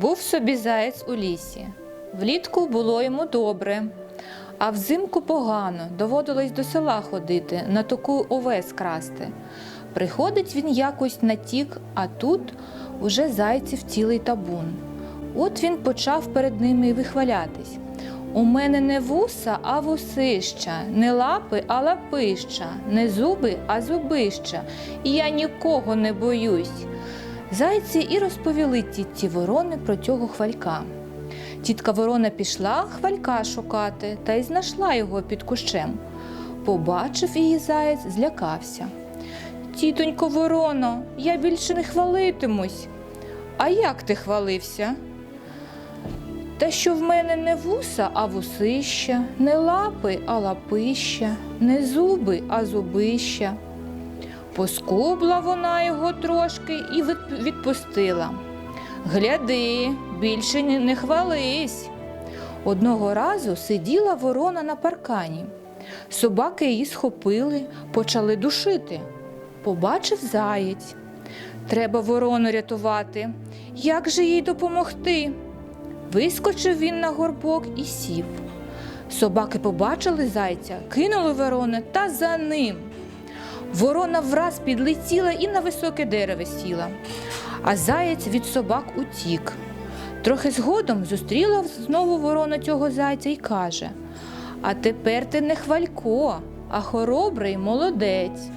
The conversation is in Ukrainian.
Був собі заєць у лісі. Влітку було йому добре, а взимку погано, доводилось до села ходити, на таку овес красти. Приходить він якось на тік, а тут уже зайців цілий табун. От він почав перед ними вихвалятись. У мене не вуса, а вусища, не лапи, а лапища, не зуби, а зубища, і я нікого не боюсь. Зайці і розповіли тітці ворони про цього хвалька. Тітка ворона пішла хвалька шукати та й знайшла його під кущем. Побачив її заєць, злякався. Тітонько ворона, я більше не хвалитимусь. А як ти хвалився? Та що в мене не вуса, а вусища, не лапи, а лапища, не зуби, а зубища. Поскубла вона його трошки і відпустила. Гляди, більше не хвались. Одного разу сиділа ворона на паркані. Собаки її схопили, почали душити. Побачив заєць. Треба ворону рятувати. Як же їй допомогти? Вискочив він на горбок і сів. Собаки побачили зайця, кинули ворони та за ним. Ворона враз підлетіла і на високе дерево сіла, а заєць від собак утік. Трохи згодом зустріла знову ворона цього зайця і каже: А тепер ти не хвалько, а хоробрий молодець.